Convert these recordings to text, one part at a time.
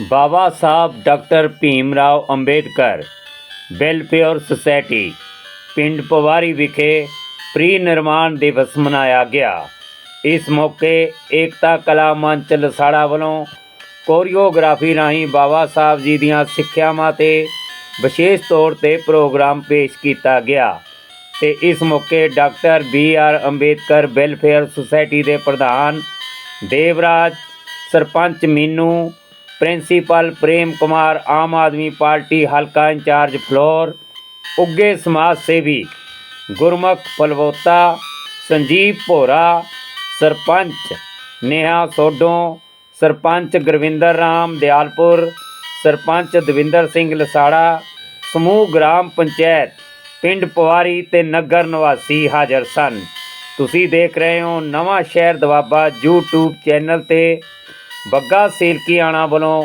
Baba Sahib doctor Bhim Rao Ambedkar, welfare society, ਪਿੰਡ ਪਵਾਰੀ ਵਿਖੇ ਪ੍ਰੀ ਨਿਰਮਾਣ ਦਿਵਸ ਮਨਾਇਆ ਗਿਆ। ਇਸ ਮੌਕੇ ਏਕਤਾ ਕਲਾ ਮੰਚ ਲਸਾੜਾ ਵੱਲੋਂ ਕੋਰੀਓਗ੍ਰਾਫੀ ਰਾਹੀਂ ਬਾਬਾ ਸਾਹਿਬ ਜੀ ਦੀਆਂ ਸਿੱਖਿਆਵਾਂ ਤੇ ਵਿਸ਼ੇਸ਼ ਤੌਰ ਤੇ ਪ੍ਰੋਗਰਾਮ ਪੇਸ਼ ਕੀਤਾ ਗਿਆ ਤੇ ਇਸ ਮੌਕੇ doctor B R Ambedkar welfare society ਦੇ ਪ੍ਰਧਾਨ ਦੇਵਰਾਜ, ਸਰਪੰਚ ਮੀਨੂ ਪ੍ਰਿੰਸੀਪਲ ਪ੍ਰੇਮ ਕੁਮਾਰ ਆਮ ਆਦਮੀ ਪਾਰਟੀ ਹਲਕਾ ਇੰਚਾਰਜ ਫਲੋਰ ਉੱਗੇ ਸਮਾਜ ਸੇਵੀ ਗੁਰਮੁਖ ਪਲਵੋਤਾ, ਸੰਜੀਵ ਭੋਰਾ, ਸਰਪੰਚ ਨੇਹਾ ਸੋਢੋਂ, ਸਰਪੰਚ ਗੁਰਵਿੰਦਰ ਰਾਮ ਦਿਆਲਪੁਰ, ਸਰਪੰਚ ਦਵਿੰਦਰ ਸਿੰਘ ਲਸਾੜਾ, ਸਮੂਹ ਗ੍ਰਾਮ ਪੰਚਾਇਤ ਪਿੰਡ ਪਵਾਰੀ ਤੇ ਨਗਰ ਨਿਵਾਸੀ ਹਾਜ਼ਰ ਸਨ। ਤੁਸੀਂ ਦੇਖ ਰਹੇ ਹੋ ਨਵਾਂ ਸ਼ਹਿਰ ਦਵਾਬਾ YouTube ਚੈਨਲ ਤੇ ਬੱਗਾ ਸੇਲਕੀਆਣਾ ਵੱਲੋਂ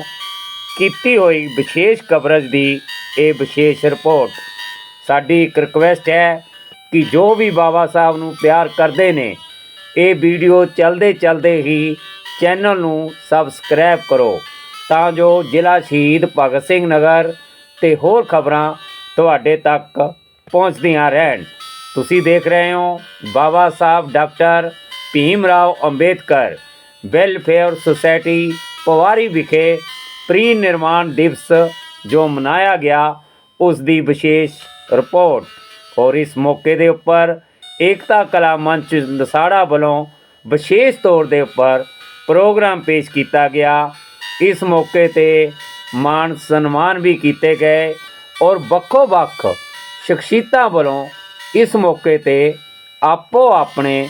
ਕੀਤੀ ਹੋਈ ਵਿਸ਼ੇਸ਼ ਕਵਰੇਜ ਦੀ ਇਹ ਵਿਸ਼ੇਸ਼ ਰਿਪੋਰਟ ਸਾਡੀ ਇੱਕ ਰਿਕੁਐਸਟ ਹੈ ਕਿ ਜੋ ਵੀ ਬਾਬਾ ਸਾਹਿਬ ਨੂੰ ਪਿਆਰ ਕਰਦੇ ਨੇ, ਇਹ ਵੀਡੀਓ ਚੱਲਦੇ ਚਲਦੇ ਹੀ ਚੈਨਲ ਨੂੰ ਸਬਸਕ੍ਰਾਈਬ ਕਰੋ, ਤਾਂ ਜੋ ਜ਼ਿਲ੍ਹਾ ਸ਼ਹੀਦ ਭਗਤ ਸਿੰਘ ਨਗਰ ਤੇ ਹੋਰ ਖਬਰਾਂ ਤੁਹਾਡੇ ਤੱਕ ਪਹੁੰਚਦੀਆਂ ਰਹਿਣ। ਤੁਸੀਂ ਦੇਖ ਰਹੇ ਹੋ Baba Sahib doctor Bhim Rao Ambedkar. Welfare society Pawari ਵਿਖੇ ਪ੍ਰੀ ਨਿਰਮਾਣ ਦਿਵਸ ਜੋ ਮਨਾਇਆ ਗਿਆ, ਉਸ ਦੀ ਵਿਸ਼ੇਸ਼ ਰਿਪੋਰਟ ਔਰ ਇਸ ਮੌਕੇ ਦੇ ਉੱਪਰ ਏਕਤਾ ਕਲਾ ਮੰਚ ਦਸਾੜਾ ਵੱਲੋਂ ਵਿਸ਼ੇਸ਼ ਤੌਰ ਦੇ ਉੱਪਰ ਪ੍ਰੋਗਰਾਮ ਪੇਸ਼ ਕੀਤਾ ਗਿਆ। ਇਸ ਮੌਕੇ ਤੇ ਮਾਨ ਸਨਮਾਨ ਵੀ ਕੀਤੇ ਗਏ ਔਰ ਵੱਖੋ ਵੱਖ ਸ਼ਖਸੀਅਤਾਂ ਵੱਲੋਂ ਇਸ ਮੌਕੇ ਤੇ ਆਪੋ ਆਪਣੇ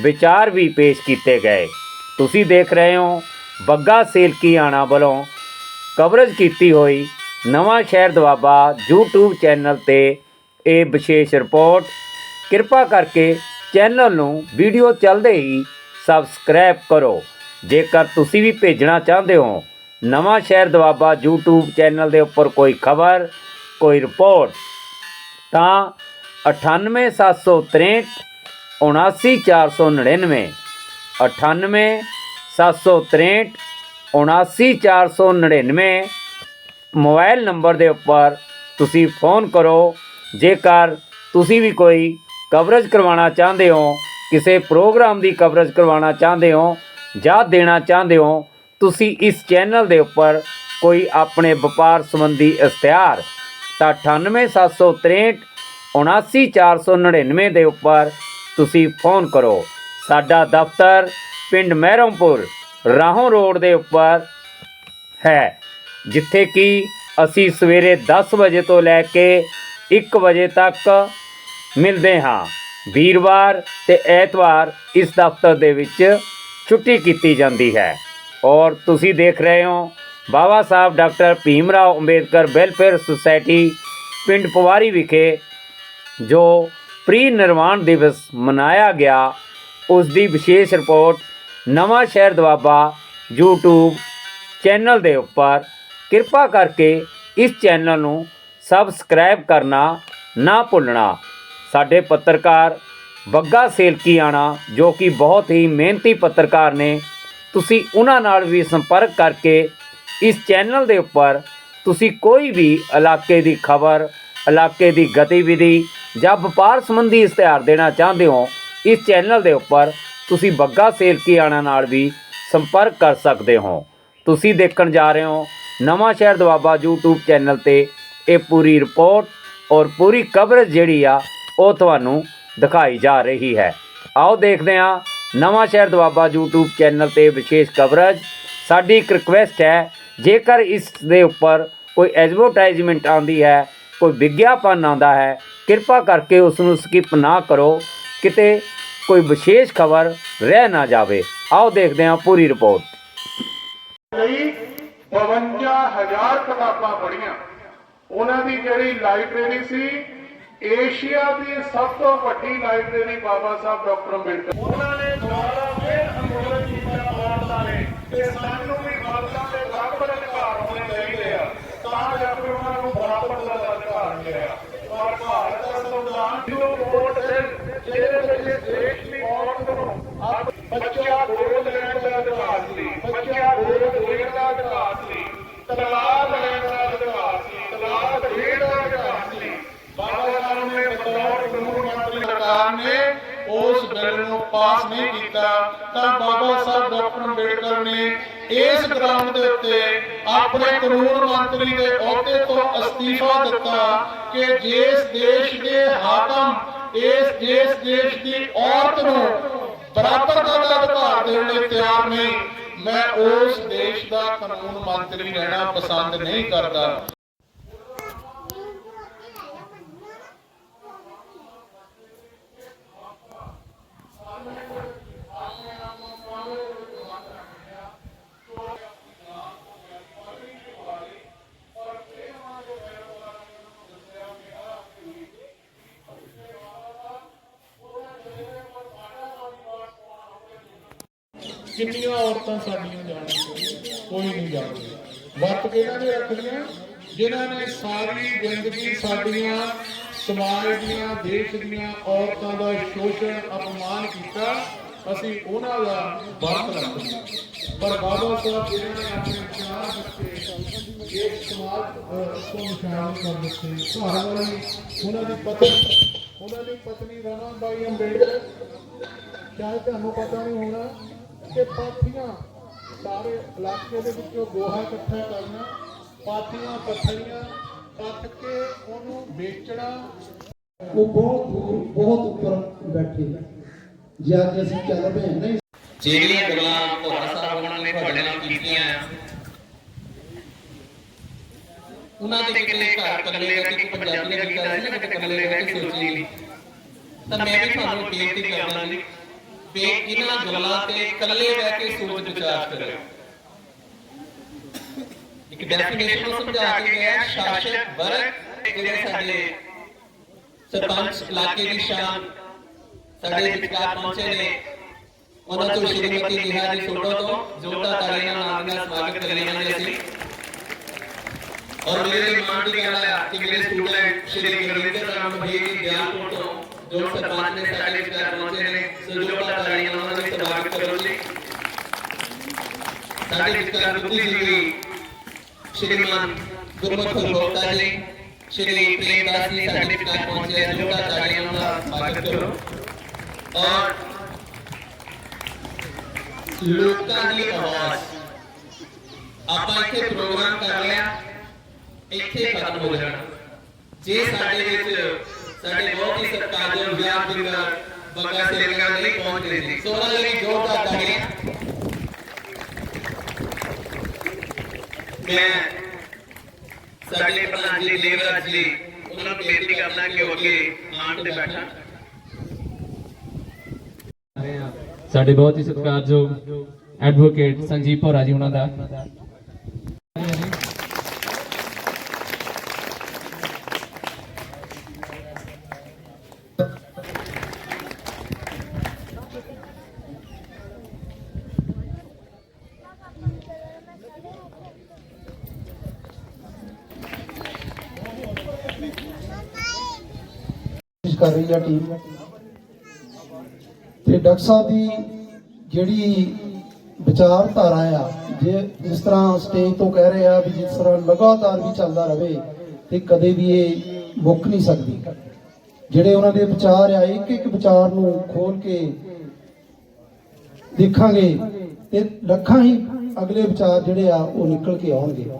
ਵਿਚਾਰ ਵੀ ਪੇਸ਼ ਕੀਤੇ ਗਏ। ਤੁਸੀਂ ਦੇਖ ਰਹੇ ਹੋ ਬੱਗਾ ਸੇਲਕੀਆਣਾ ਵੱਲੋਂ ਕਵਰੇਜ ਕੀਤੀ ਹੋਈ ਨਵਾਂ ਸ਼ਹਿਰ ਦਵਾਬਾ YouTube ਚੈਨਲ ਤੇ ਇਹ ਵਿਸ਼ੇਸ਼ ਰਿਪੋਰਟ। ਕਿਰਪਾ ਕਰਕੇ ਚੈਨਲ ਨੂੰ ਵੀਡੀਓ ਚੱਲਦੇ ਹੀ ਸਬਸਕ੍ਰਾਈਬ ਕਰੋ। ਜੇਕਰ ਤੁਸੀਂ ਵੀ ਭੇਜਣਾ ਚਾਹੁੰਦੇ ਹੋ, ਨਵਾਂ ਸ਼ਹਿਰ ਦਵਾਬਾ YouTube ਚੈਨਲ ਦੇ ਉੱਪਰ ਕੋਈ ਖਬਰ, ਕੋਈ ਰਿਪੋਰਟ, ਤਾਂ 98763 79499 98 763 79499 ਮੋਬਾਈਲ ਨੰਬਰ ਦੇ ਉੱਪਰ ਤੁਸੀਂ ਫੋਨ ਕਰੋ। ਜੇਕਰ ਤੁਸੀਂ ਵੀ ਕੋਈ ਕਵਰੇਜ ਕਰਵਾਉਣਾ ਚਾਹੁੰਦੇ ਹੋ, ਕਿਸੇ ਪ੍ਰੋਗਰਾਮ ਦੀ ਕਵਰੇਜ ਕਰਵਾਉਣਾ ਚਾਹੁੰਦੇ ਹੋ ਜਾਂ ਦੇਣਾ ਚਾਹੁੰਦੇ ਹੋ, ਤੁਸੀਂ ਇਸ ਚੈਨਲ ਦੇ ਉੱਪਰ ਕੋਈ ਆਪਣੇ ਵਪਾਰ ਸੰਬੰਧੀ ਇਸ਼ਤਿਹਾਰ ਤਾਂ 98763 79499 ਦੇ ਉੱਪਰ ਤੁਸੀਂ ਫੋਨ ਕਰੋ। ਸਾਡਾ ਦਫ਼ਤਰ ਪਿੰਡ ਮਹਿਰਮਪੁਰ ਰਾਹੋਂ ਰੋਡ ਦੇ ਉੱਪਰ ਹੈ, ਜਿੱਥੇ ਕਿ ਅਸੀਂ ਸਵੇਰੇ 10 ਵਜੇ ਤੋਂ ਲੈ ਕੇ 1 ਵਜੇ ਤੱਕ ਮਿਲਦੇ ਹਾਂ। ਵੀਰਵਾਰ ਤੇ ਐਤਵਾਰ ਇਸ ਦਫ਼ਤਰ ਦੇ ਵਿੱਚ ਛੁੱਟੀ ਕੀਤੀ ਜਾਂਦੀ ਹੈ। ਔਰ ਤੁਸੀਂ ਦੇਖ ਰਹੇ ਹੋ Baba Sahib doctor Bhim Rao Ambedkar welfare society ਪਿੰਡ ਪਵਾਰੀ ਵਿਖੇ, ਜੋ ਪ੍ਰੀ ਨਿਰਵਾਣ ਦਿਵਸ ਮਨਾਇਆ ਗਿਆ ਉਸ ਦੀ ਵਿਸ਼ੇਸ਼ ਰਿਪੋਰਟ ਨਵਾਂ ਸ਼ਹਿਰ ਦਵਾਬਾ YouTube ਚੈਨਲ ਦੇ ਉੱਪਰ। ਕਿਰਪਾ ਕਰਕੇ ਇਸ ਚੈਨਲ ਨੂੰ ਸਬਸਕ੍ਰਾਈਬ ਕਰਨਾ ਨਾ ਭੁੱਲਣਾ। ਸਾਡੇ ਪੱਤਰਕਾਰ ਬੱਗਾ ਸੇਲਕੀਆਣਾ, ਜੋ ਕਿ ਬਹੁਤ ਹੀ ਮਿਹਨਤੀ ਪੱਤਰਕਾਰ ਨੇ, ਤੁਸੀਂ ਉਹਨਾਂ ਨਾਲ ਵੀ ਸੰਪਰਕ ਕਰਕੇ ਇਸ ਚੈਨਲ ਦੇ ਉੱਪਰ ਤੁਸੀਂ ਕੋਈ ਵੀ ਇਲਾਕੇ ਦੀ ਖਬਰ, ਇਲਾਕੇ ਦੀ ਗਤੀਵਿਧੀ ਜਾਂ ਵਪਾਰ ਸੰਬੰਧੀ ਇਸ਼ਤਿਹਾਰ ਦੇਣਾ ਚਾਹੁੰਦੇ ਹੋ ਇਸ ਚੈਨਲ ਦੇ ਉੱਪਰ ਤੁਸੀਂ ਬੱਗਾ ਸੇਲਕੀਆਣਾ ਨਾਲ ਵੀ ਸੰਪਰਕ ਕਰ ਸਕਦੇ ਹੋ। ਤੁਸੀਂ ਦੇਖਣ ਜਾ ਰਹੇ ਹੋ ਨਵਾਂ ਸ਼ਹਿਰ ਦਵਾਬਾ YouTube ਚੈਨਲ ਤੇ ਇਹ ਪੂਰੀ ਰਿਪੋਰਟ ਔਰ ਪੂਰੀ ਕਵਰੇਜ ਜਿਹੜੀ ਆ, ਉਹ ਤੁਹਾਨੂੰ ਦਿਖਾਈ ਜਾ ਰਹੀ ਹੈ। ਆਓ ਦੇਖਦੇ ਹਾਂ ਨਵਾਂ ਸ਼ਹਿਰ ਦਵਾਬਾ YouTube ਚੈਨਲ ਤੇ ਵਿਸ਼ੇਸ਼ ਕਵਰੇਜ ਸਾਡੀ ਇੱਕ ਰਿਕੁਐਸਟ ਹੈ, ਜੇਕਰ ਇਸ ਦੇ ਉੱਪਰ ਕੋਈ ਐਡਵਰਟਾਈਜ਼ਮੈਂਟ ਆਉਂਦੀ ਹੈ, ਕੋਈ ਵਿਗਿਆਪਨ ਆਉਂਦਾ ਹੈ, ਕਿਰਪਾ ਕਰਕੇ ਉਸ ਨੂੰ ਸਕਿਪ ਨਾ ਕਰੋ। ਕਿਤੇ ਕੋਈ ਵਿਸ਼ੇਸ਼ ਖਬਰ ਰਹਿ ਨਾ ਜਾਵੇ। ਆਓ ਦੇਖਦੇ ਹਾਂ ਪੂਰੀ ਰਿਪੋਰਟ। ਲਈ 52000 ਕਿਤਾਬਾਂ ਪੜੀਆਂ ਉਹਨਾਂ ਦੀ ਜਿਹੜੀ ਲਾਇਬ੍ਰੇਰੀ ਸੀ, ਏਸ਼ੀਆ ਦੀ ਸਭ ਤੋਂ ਵੱਡੀ ਲਾਇਬ੍ਰੇਰੀ ਬਾਬਾ ਸਾਹਿਬ ਡਾਕਟਰ ਅੰਬੇਡਕਰ। ਉਹਨਾਂ ਨੇ ਦੁਆਰਾ ਫਿਰ ਅੰਦੋਲਨ ਕੀਤਾ ਔਰਤਾਂ ਨੇ ਤੇ ਸਾਨੂੰ ਵੀ ਮਰਦਾਂ ਦੇ ਬਰਾਬਰ ਅਧਿਕਾਰ ਹੋਣੇ ਚਾਹੀਦੇ ਆ ਤਾਂ ਜਾ ਕੇ ਉਹਨਾਂ ਨੂੰ ਬਰਾਬਰ ਦਾ ਅਧਿਕਾਰ ਮਿਲਿਆ ਔਰ ਭਾਰਤ ਦਾ ਸੰਵਿਧਾਨ ਜੋ ਵੋਟ ਹੈ ਜਿਹਦੇ ਵਿੱਚ ਦੇਸ਼ ਦੀ ਔਰਤ ਨੂੰ ਆਪ- ਬੱਚਾ ਗੋਦ ਲੈਣ ਦਾ ਅਧਿਕਾਰ ਸੀ ਬੱਚਾ ਗੋਦ ਦੇਣ ਦਾ ਅਧਿਕਾਰ ਸੀ ਤਲਾਕ ਲੈਣ ਦਾ ਅਧਿਕਾਰ ਸੀ ਤਲਾਕ ਦੇਣ ਦਾ ਅਧਿਕਾਰ ਸੀ ਬਾਬਾ ਸਾਹਿਬ ਨੇ ਬਤੌਰ ਕਾਨੂੰਨ ਮੰਤਰੀ ਸਰਕਾਰ ਨੇ ਉਸ ਬਿੱਲ ਨੂੰ ਪਾਸ ਨਹੀਂ ਕੀਤਾ ਤਾਂ ਬਾਬਾ ਸਾਹਿਬ ਡਾਕਟਰ ਅੰਬੇਡਕਰ ਨੇ ਇਸ ਗਰਾਊਂਡ ਦੇ ਉੱਤੇ ਆਪਣੇ ਕਾਨੂੰਨ ਮੰਤਰੀ ਦੇ ਅਹੁਦੇ ਤੋਂ ਅਸਤੀਫਾ ਦਿੱਤਾ ਕਿ ਜਿਸ ਦੇਸ਼ ਦੇ ਹਾਕਮ, ਇਸ ਜਿਸ ਦੇਸ਼ ਦੀ ਔਰਤ ਨੂੰ ਬਰਾਬਰ ਦਾ ਅਧਿਕਾਰ ਦੇਣ ਲਈ ਤਿਆਰ ਨਹੀਂ, ਮੈਂ ਉਸ ਦੇਸ਼ ਦਾ ਕਾਨੂੰਨ ਮੰਤਰੀ ਰਹਿਣਾ ਪਸੰਦ ਨਹੀਂ ਕਰਦਾ। ਕਿੰਨੀਆਂ ਔਰਤਾਂ ਸਾਡੀਆਂ ਜਾਣਦੀਆਂ ਕੋਈ ਨਹੀਂ ਜਾਣਦਾ ਵਰਤ ਕਿਹਨਾਂ ਨੇ ਰੱਖਦੀਆਂ ਜਿਨ੍ਹਾਂ ਨੇ ਸਾਰੀ ਜ਼ਿੰਦਗੀ ਸਾਡੀਆਂ ਸਮਾਜ ਦੀਆਂ, ਦੇਸ਼ ਦੀਆਂ ਔਰਤਾਂ ਦਾ ਸ਼ੋਸ਼ਣ, ਅਪਮਾਨ ਕੀਤਾ। ਅਸੀਂ ਉਹਨਾਂ ਦਾ ਵਰਤ ਰੱਖਦੇ ਪਰ ਬਾਬਾ ਸਾਹਿਬ ਜਿਨ੍ਹਾਂ ਨੇ ਆਪਣੇ ਵਿਚਾਰ ਦਿੱਤੇ ਇਹ ਸਮਾਜ ਤੋਂ ਨਿਸ਼ਾਨ ਕਰ ਦਿੱਤੇ। ਘਰ ਵਾਲੀ ਉਹਨਾਂ ਦੀ ਪਤਨੀ, ਉਹਨਾਂ ਦੀ ਪਤਨੀ ਰਾਣਾ ਬਾਈ ਅੰਬੇਡਕਰ। ਸ਼ਾਇਦ ਤੁਹਾਨੂੰ ਪਤਾ ਨਹੀਂ ਹੋਣਾ ਕਿ ਪਾਥੀਆਂ ਸਾਰੇ ਇਲਾਕੇ ਦੇ ਵਿੱਚੋਂ ਗੋਹਾ ਇਕੱਠਾ ਕਰਨਾ ਪਾਥੀਆਂ ਪੱਥਰੀਆਂ ਪੱਥ ਕੇ ਉਹਨੂੰ ਵੇਚਣਾ। ਉਹ ਬਹੁਤ ਦੂਰ ਬਹੁਤ ਉੱਪਰ ਬੈਠੇ ਨੇ ਜੇ ਅੱਜ ਅਸੀਂ ਚੱਲ ਪਏ ਨਹੀਂ। ਜਿਹੜੀਆਂ ਗੱਲਾਂ ਭੋਰਾ ਸਾਹਿਬ ਉਹਨਾਂ ਨੇ ਤੁਹਾਡੇ ਨਾਲ ਕੀਤੀਆਂ ਆ। ਉਹਨਾਂ ਦੇ ਕਿਤੇ ਘਰ ਇਕੱਲੇ ਰਹਿ ਕੇ ਪੰਜਾਬੀ ਦੀ ਗੱਲ ਸੀ ਨਾ ਕਿਤੇ ਇਕੱਲੇ ਰਹਿ ਕੇ ਸੋਚੀ ਨਹੀਂ। ਤਾਂ ਮੈਂ ਵੀ ਤੁਹਾਨੂੰ ਬੇਨਤੀ ਕਰਦਾ ਜੀ ਵੀ ਇਹਨਾਂ ਗੱਲਾਂ ਤੇ ਇਕੱਲੇ ਰਹਿ ਕੇ ਸੋਚ ਵਿਚਾਰ ਕਰੋ ਇੱਕ ਡੈਫੀਨੇਸ਼ਨ ਨੂੰ ਸਮਝਾ ਕੇ ਗਿਆ ਸ਼ਾਸਕ ਵਰਗ ਜਿਹੜੇ ਸਾਡੇ ਸਰਪੰਚ ਇਲਾਕੇ ਦੀ ਸ਼ਾਨ ਸਾਡੇ ਵਿਚਕਾਰ ਪਹੁੰਚੇ ਨੇ ਉਹਨਾਂ ਤੋਂ ਸ਼੍ਰੀਮਤੀ ਨਿਹਾ ਜੀ ਸੋਢੋ ਤੋਂ ਜੋਰਦਾਰ ਤਾਲੀਆਂ ਨਾਲ ਨਾਲ ਸਵਾਗਤ ਕਰਦੇ ਹਾਂ ਜੀ ਅਸੀਂ ਔਰ ਮੇਰੇ ਲਈ ਮਾਣ ਦੀ ਗੱਲ ਹੈ ਕਿ ਮੇਰੇ ਸਟੂਡੈਂਟ ਸ਼੍ਰੀ ਗੁਰਵਿੰਦਰ ਰਾਮ ਜੀ ਦੀ ਦਿਆਲਪੁਰ ਤੋਂ ਜੋ ਸਰਪੰਚ ਨੇ ਸਾਡੇ ਵਿਚਕਾਰ ਪਹੁੰਚੇ ਨੇ ਸੋ ਜੋਰਦਾਰ ਤਾਲੀਆਂ ਨਾਲ ਉਹਨਾਂ ਦਾ ਸਵਾਗਤ ਕਰੋ ਜੀ ਸਾਡੇ ਵਿਚਕਾਰ ਬੁੱਧੀਜੀਵੀ ਸ਼੍ਰੀਮਾਨ ਗੁਰਮੁਖ ਗੁਪਤਾ ਜੀ ਸ਼੍ਰੀ ਪ੍ਰੇਮਦਾਸ ਜੀ ਸਾਡੇ ਵਿਚਕਾਰ ਪਹੁੰਚੇ ਹਨ ਜੋਰਦਾਰ ਤਾਲੀਆਂ ਨਾਲ ਸਵਾਗਤ ਕਰੋ ਔਰ ਲੋਕਾਂ ਦੀ ਆਵਾਜ਼ ਆਪਾਂ ਇੱਥੇ ਪ੍ਰੋਗਰਾਮ ਕਰ ਲਿਆ ਇੱਥੇ ਖਤਮ ਹੋ ਜਾਣਾ ਜੇ ਸਾਡੇ ਵਿੱਚ ਸਾਡੇ ਬਹੁਤ ਹੀ ਸਤਿਕਾਰਯੋਗ ਬਿੰਦਰ ਬੰਗਾ ਸੇਵਗਾ ਨਹੀਂ ਪਹੁੰਚਦੇ ਸੀ ਸੋ ਉਹਨਾਂ ਲਈ ਜੋਰਦਾਰ ਤਾੜੀਆਂ ਮੈਂ ਸਾਡੇ ਪ੍ਰਧਾਨ ਜੀ ਦੇਵਰਾਜ ਜੀ ਉਹਨਾਂ ਨੂੰ ਬੇਨਤੀ ਕਰਨਾ ਕਿ ਉਹ ਅੱਗੇ ਆਣ ਤੇ ਬੈਠਣ। ਸਾਡੇ ਬਹੁਤ ਹੀ ਸਤਿਕਾਰਯੋਗ ਐਡਵੋਕੇਟ ਸੰਜੀਵ ਭੋਰਾ ਜੀ ਉਹਨਾਂ ਦਾ। ਕਰ ਰਹੀ ਆ ਟੀਮ ਤੇ ਡਾਕਟਰ ਸਾਹਿਬ ਦੀ ਜਿਹੜੀ ਵਿਚਾਰਧਾਰਾ ਆ, ਜੇ ਜਿਸ ਤਰ੍ਹਾਂ ਸਟੇਜ ਤੋਂ ਕਹਿ ਰਹੇ ਆ ਵੀ ਜਿਸ ਤਰ੍ਹਾਂ ਲਗਾਤਾਰ ਵੀ ਚੱਲਦਾ ਰਹੇ, ਤੇ ਕਦੇ ਵੀ ਇਹ ਮੁੱਕ ਨਹੀਂ ਸਕਦੀ। ਜਿਹੜੇ ਉਹਨਾਂ ਦੇ ਵਿਚਾਰ ਆ ਇੱਕ ਇੱਕ ਵਿਚਾਰ ਨੂੰ ਖੋਲ ਕੇ ਦੇਖਾਂਗੇ ਤੇ ਲੱਖਾਂ ਹੀ ਅਗਲੇ ਵਿਚਾਰ ਜਿਹੜੇ ਆ, ਉਹ ਨਿਕਲ ਕੇ ਆਉਣਗੇ।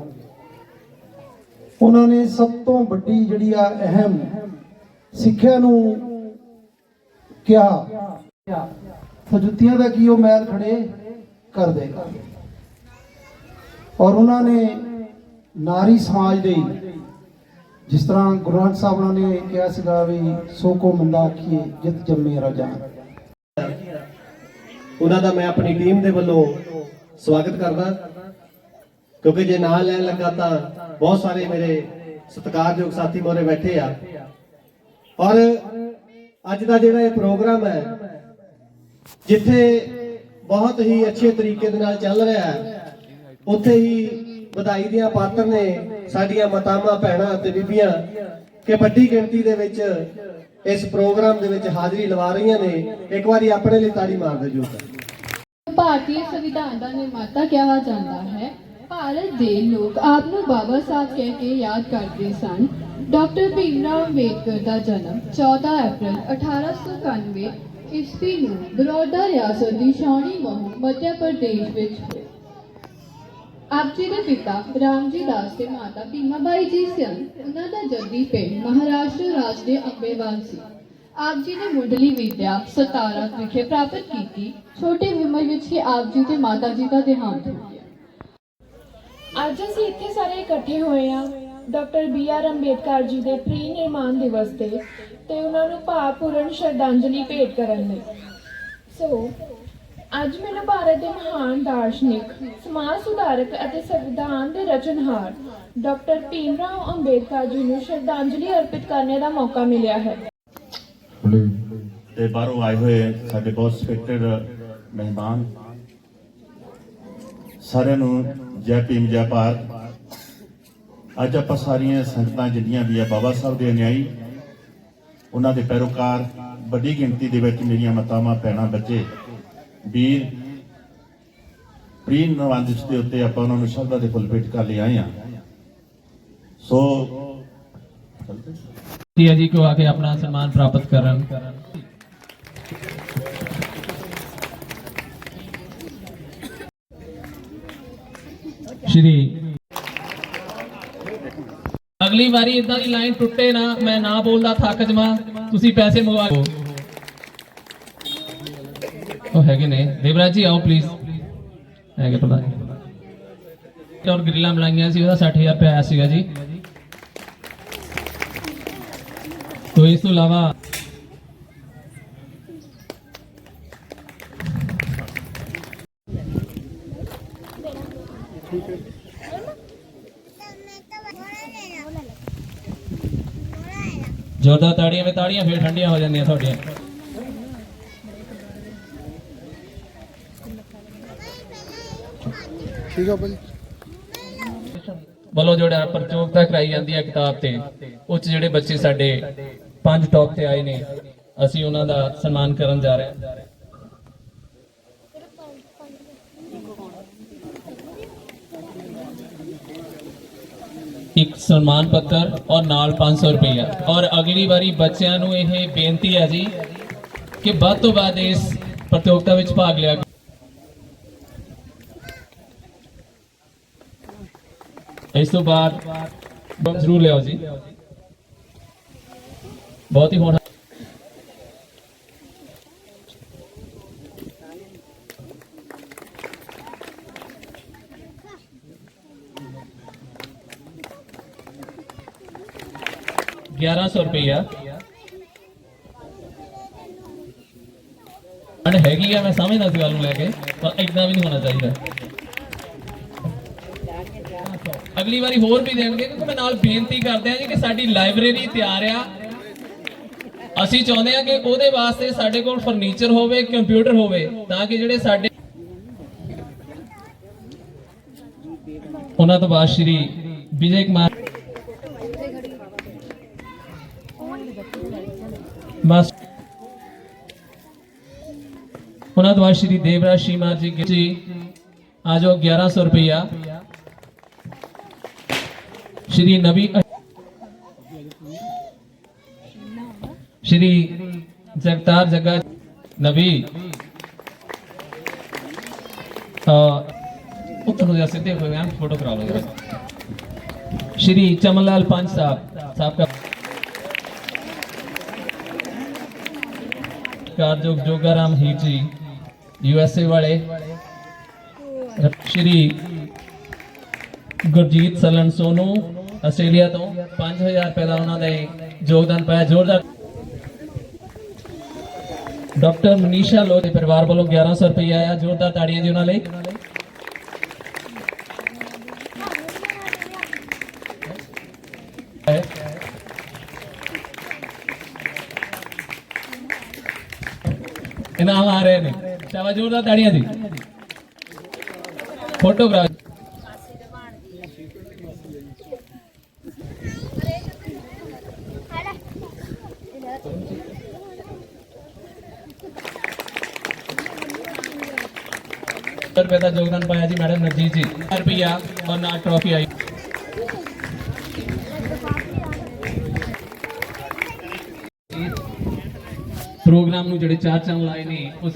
ਉਹਨਾਂ ਨੇ ਸਭ ਤੋਂ ਵੱਡੀ ਜਿਹੜੀ ਆ ਅਹਿਮ ਸਿੱਖਿਆ ਨੂੰ ਕਿਹਾ। ਫਜੁੱਤੀਆਂ ਦਾ ਕੀ ਉਹ ਮੈਲ ਖੜੇ ਕਰ ਦੇਗਾ। ਔਰ ਉਹਨਾਂ ਨੇ ਨਾਰੀ ਸਮਾਜ ਦੇ ਜਿਸ ਤਰ੍ਹਾਂ ਗੁਰੂ ਗ੍ਰੰਥ ਸਾਹਿਬ ਨੇ ਕਿਹਾ ਸੀਗਾ ਵੀ ਸੋ ਕੋ ਮੰਦਾ ਆਖੀਏ, ਜਿਤ ਜੰਮੇ ਰਜਾਨ ਉਹਨਾਂ ਦਾ ਮੈਂ ਆਪਣੀ ਟੀਮ ਦੇ ਵੱਲੋਂ ਸਵਾਗਤ ਕਰਦਾ। ਕਿਉਂਕਿ ਜੇ ਨਾਂ ਲੈਣ ਲੱਗਾ ਤਾਂ ਬਹੁਤ ਸਾਰੇ ਮੇਰੇ ਸਤਿਕਾਰਯੋਗ ਸਾਥੀ ਮੋਰੇ ਬੈਠੇ ਆ। ਔਰ ਅੱਜ ਦਾ ਜਿਹੜਾ ਇਹ ਪ੍ਰੋਗਰਾਮ ਹੈ, ਜਿੱਥੇ ਬਹੁਤ ਹੀ ਅੱਛੇ ਤਰੀਕੇ ਦੇ ਨਾਲ ਚੱਲ ਰਿਹਾ ਹੈ, ਉੱਥੇ ਹੀ ਵਧਾਈ ਦੀਆਂ ਪਾਤਰ ਨੇ ਸਾਡੀਆਂ ਮਾਤਾਵਾਂ, ਭੈਣਾਂ ਅਤੇ ਬੀਬੀਆਂ ਕਿ ਵੱਡੀ ਗਿਣਤੀ ਦੇ ਵਿੱਚ ਇਸ ਪ੍ਰੋਗਰਾਮ ਦੇ ਵਿੱਚ ਹਾਜ਼ਰੀ ਲਵਾ ਰਹੀਆਂ ਨੇ। ਇੱਕ ਵਾਰੀ ਆਪਣੇ ਲਈ ਤਾੜੀ ਮਾਰ ਦਿਓ ਜੋਰ ਭਾਰਤੀ ਸੰਵਿਧਾਨ ਦਾ ਨਿਰਮਾਤਾ ਕਿਹਾ ਜਾਂਦਾ ਹੈ, ਭਾਰਤ ਦੇ ਲੋਕ ਆਪ ਨੂੰ ਬਾਬਾ ਸਾਹਿਬ ਕਹਿ ਕੇ ਯਾਦ ਕਰਦੇ ਸਨ ਡਾਕਟਰ ਭੀਮ ਭੀਮਰਾਓ ਅੰਬੇਦਕਰ ਦਾ ਜਨਮ 14 ਅਪ੍ਰੈਲ 1891 ਈਸਵੀ ਨੂੰ ਬਰੋਦਾ ਰਿਆਸਤ ਦੀ ਸ਼ਾਨੀ ਮਹੂ ਮੱਧ ਪ੍ਰਦੇਸ਼ ਵਿੱਚ ਹੋਇਆ ਆਪ ਜੀ ਦੇ ਪਿਤਾ ਰਾਮ ਦਾਸ ਤੇ ਮਾਤਾ ਭੀਮਾਬਾਈ ਜੀ ਸਨ। ਉਹਨਾਂ ਦਾ ਜੱਦੀ ਪਿੰਡ ਮਹਾਰਾਸ਼ਟਰ ਰਾਜ ਦੇ ਅੰਬੇਵਾਲ ਸੀ। ਆਪ ਜੀ ਨੇ ਮੁੱਢਲੀ ਵਿਦਿਆ ਸਤਾਰਾ ਵਿਖੇ ਪ੍ਰਾਪਤ ਕੀਤੀ। ਛੋਟੀ ਉਮਰ ਵਿੱਚ ਹੀ ਆਪ ਜੀ ਤੇ ਮਾਤਾ ਜੀ ਦਾ ਦੇਹਾਂਤ ਹੋ ਗਿਆ। ਅੱਜ ਅਸੀਂ ਇੱਥੇ ਸਾਰੇ ਇਕੱਠੇ ਹੋਏ ਆ doctor B R Ambedkar ji ਦੇ ਪ੍ਰੀ ਨਿਰਮਾਣ ਦਿਵਸ ਤੇ ਤੇ ਉਹਨਾਂ ਨੂੰ ਭਾਵਪੂਰਨ ਸ਼ਰਧਾਂਜਲੀ ਭੇਟ ਕਰਨ ਲਈ। ਸੋ ਅੱਜ ਮੈਨੂੰ ਭਾਰਤ ਦੇ ਮਹਾਨ ਦਾਰਸ਼ਨਿਕ, ਸਮਾਜ ਸੁਧਾਰਕ ਅਤੇ ਸੰਵਿਧਾਨ ਦੇ ਰਚਨਹਾਰ ਡਾਕਟਰ ਭੀਮਰਾਓ ਅੰਬੇਦਕਰ ਜੀ ਨੂੰ ਸ਼ਰਧਾਂਜਲੀ ਅਰਪਿਤ ਕਰਨ ਦਾ ਮੌਕਾ ਮਿਲਿਆ ਹੈ। ਤੇ ਬਾਹਰੋਂ ਆਏ ਹੋਏ ਸਾਡੇ ਬਹੁਤ ਸਪੈਕਟਡ ਮਹਿਮਾਨ, ਸਾਰਿਆਂ ਨੂੰ ਜੈ ਭੀਮ, ਜੈ ਭਾਰਤ। ਅੱਜ ਆਪਾਂ ਸਾਰੀਆਂ ਸੰਗਤਾਂ ਜਿੰਨੀਆਂ ਵੀ ਆ, ਬਾਬਾ ਸਾਹਿਬ ਦੇ ਅਨਿਆਈ, ਉਹਨਾਂ ਦੇ ਪੈਰੋਕਾਰ, ਵੱਡੀ ਗਿਣਤੀ ਦੇ ਵਿੱਚ ਮੇਰੀਆਂ ਮਤਾਵਾਂ ਪੈਣਾ ਬੱਚੇ, ਵੀਰ ਪ੍ਰੀਨ ਨਵਾਂਦਿਸ਼ ਦੇ ਉੱਤੇ ਆਪਾਂ ਉਹਨਾਂ ਨੂੰ ਸ਼ਰਧਾ ਦੇ ਫੁੱਲ ਭੇਟ ਕਰ ਲਈ ਆਏ ਆ ਸੋ ਚਲਦੇ ਜੀ ਕੋ ਆ ਕੇ ਆਪਣਾ ਸਨਮਾਨ ਪ੍ਰਾਪਤ ਕਰਨ। ਸ਼੍ਰੀ ਅਗਲੀ ਵਾਰੀ ਇਦਾਂ ਦੀ ਲਾਈਨ ਟੁੱਟੇ ਨਾ, ਮੈਂ ਨਾ ਬੋਲਦਾ, ਥੱਕ ਜਾਵਾਂ, ਤੁਸੀਂ ਪੈਸੇ ਮੰਗਵਾ ਉਹ ਹੈਗੇ ਨੇ। ਦੇਵਰਾਜ ਜੀ, ਆਓ ਪਲੀਜ਼ ਹੈਗੇ ਪ੍ਰਧਾਨ ਜੀ ਔਰ ਗ੍ਰਿਲਾਂ ਬਣਾਈਆਂ ਸੀ, ਉਹਦਾ 60000 ਰੁਪਏ ਆਇਆ ਸੀਗਾ ਜੀ। ਤੋ ਇਸ ਤੋਂ ਇਲਾਵਾ ਜ਼ੋਰਦਾਰ ਤਾੜੀਆਂ ਵਿੱਚ ਤਾੜੀਆਂ ਫੇਰ ਠੰਡੀਆਂ ਹੋ ਜਾਂਦੀਆਂ ਤੁਹਾਡੀਆਂ। ਵੱਲੋਂ ਜਿਹੜਾ ਪ੍ਰਚੋਕਤਾ ਕਰਾਈ ਜਾਂਦੀ ਹੈ ਕਿਤਾਬ ਤੇ ਉਹ 'ਚ ਜਿਹੜੇ ਬੱਚੇ ਸਾਡੇ ਪੰਜ ਟੌਪ ਤੇ ਆਏ ਨੇ ਅਸੀਂ ਉਹਨਾਂ ਦਾ ਸਨਮਾਨ ਕਰਨ ਜਾ ਰਹੇ ਹਾਂ ਇੱਕ ਸਨਮਾਨ ਪੱਤਰ ਔਰ ਨਾਲ 500 ਰੁਪਇਆ ਔਰ ਅਗਲੀ ਵਾਰੀ ਬੱਚਿਆਂ ਨੂੰ ਇਹ ਬੇਨਤੀ ਹੈ ਜੀ ਕਿ ਵੱਧ ਤੋਂ ਵੱਧ ਇਸ ਪ੍ਰਤੀਯੋਗਤਾ ਵਿੱਚ ਭਾਗ ਲਿਆ ਇਸ ਤੋਂ ਬਾਅਦ ਜ਼ਰੂਰ ਲਿਆਓ ਜੀ। ਬਹੁਤ ਹੀ ਹੋਣਾ ਗਿਆਰਾਂ ਸੌ ਰੁਪਇਆ ਅਣ ਹੈਗੀ ਆ, ਮੈਂ ਸਮਝਦਾ ਸੀ ਗੱਲ ਨੂੰ ਲੈ ਕੇ, ਪਰ ਇਦਾਂ ਵੀ ਨਹੀਂ ਹੋਣਾ ਚਾਹੀਦਾ। ਅਗਲੀ ਵਾਰੀ ਹੋਰ ਵੀ ਦੇਣਗੇ, ਕਿਉਂਕਿ ਮੈਂ ਨਾਲ ਬੇਨਤੀ ਕਰਦੇ ਆ ਜੀ ਕਿ ਸਾਡੀ ਲਾਇਬ੍ਰੇਰੀ ਤਿਆਰ ਆ। ਅਸੀਂ ਚਾਹੁੰਦੇ ਆ ਕਿ ਉਹਦੇ ਵਾਸਤੇ ਸਾਡੇ ਕੋਲ ਫਰਨੀਚਰ ਹੋਵੇ, ਕੰਪਿਊਟਰ ਹੋਵੇ, ਤਾਂ ਕਿ ਜਿਹੜੇ ਸਾਡੇ ਉਹਨਾਂ ਤੋਂ ਬਾਅਦ ਸ਼੍ਰੀ ਵਿਜੇ ਕੁਮਾਰ बाबा श्री देवराज सीमा जी के जी, आज वो ग्यारह सौ रुपया। श्री नबी श्री जगतार जगह नबी फ़ोटो करा लो श्री चमनलाल पाँच साहब साहब का कारजोग जोगाराम ही जी। यूएसए वाले श्री ਗੁਰਜੀਤ ਸਲਨ ਸੋਨੂ ਆਸਟ੍ਰੇਲੀਆ ਤੋਂ 5000 ਰੁਪਏ ਦਾ ਉਹਨਾਂ ਨੇ ਯੋਗਦਾਨ ਪਾਇਆ ਜ਼ੋਰਦਾਰ ਡਾਕਟਰ ਮਨੀਸ਼ਾ ਲੋ ਦੇ ਪਰਿਵਾਰ ਵੱਲੋਂ 1100 ਰੁਪਏ ਆਇਆ ਜ਼ੋਰਦਾਰ ਤਾੜੀਆਂ ਜੀ ਉਹਨਾਂ ਲਈ ਨੇ ਜ਼ੋਰਦਾਰ ਤਾੜੀਆਂ ਜੀ ਫੋਟੋਗ੍ਰਾਫ। ਰੁਪਏ ਦਾ ਯੋਗਦਾਨ ਪਾਇਆ ਜੀ ਮੈਡਮ ਨਰਜੀਤ ਜੀ। ਰੁਪਿਆ ਔਰ ਨਾਲ ਟਰੋਫੀ ਆਈ। ਪ੍ਰੋਗਰਾਮ ਨੂੰ ਜਿਹੜੇ ਚਾਰ ਚੰਨ ਲਾਏ ਨੇ, ਉਹ